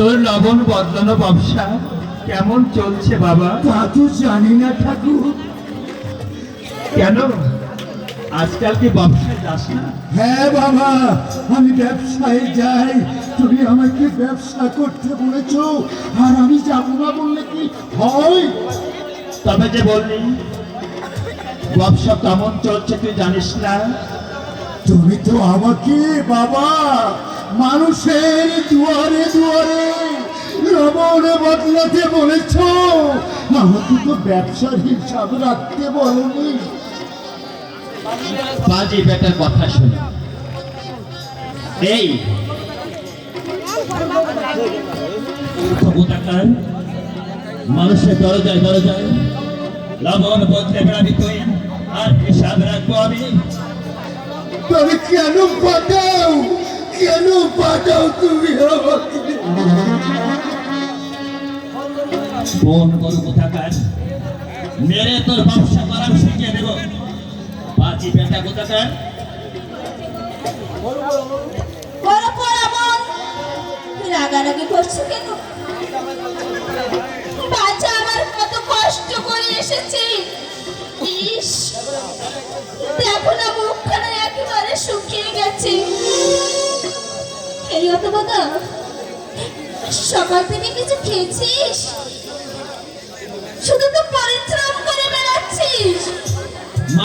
তোর লবণ বদলানো ব্যবসা কেমন চলছে বাবা? তা তো জানি না ঠাকুর। কেন? আজকাল কি ব্যবসায় যাস না? হ্যাঁ বাবা আমি ব্যবসায় যাই। তুমি আমাকে ব্যবসা করতে বলেছ আর আমি যাব না বললে কি হয়? তবে যে বললি ব্যবসা কেমন চলছে তুই জানিস না? তুমি তো আমাকে বাবা মানুষের দুয়ারে বদলাতে বলেছ। আমাকে তো ব্যবসার হিসাব রাখতে বলনি। বাজি বেটার কথা শুনে। এই মানুষের দরজায় দরজায় লবণ বদলে বেড়াবি তুই আর হিসাব রাখব আমি। তবে কেন পাঠাও? কেন পাঠাও তুমি আমাকে? কোন গরু কোথাকার মেরে তোর ব্যবসা করার শিখিয়ে দেব। বাজি বেটা কোথাকার? রাগারাগি বাচ্চা, আমার কত কষ্ট করে একেবারে গেছে। এই অত সকাল থেকে কিছু খেয়েছিস? শুধু তো পরিশ্রম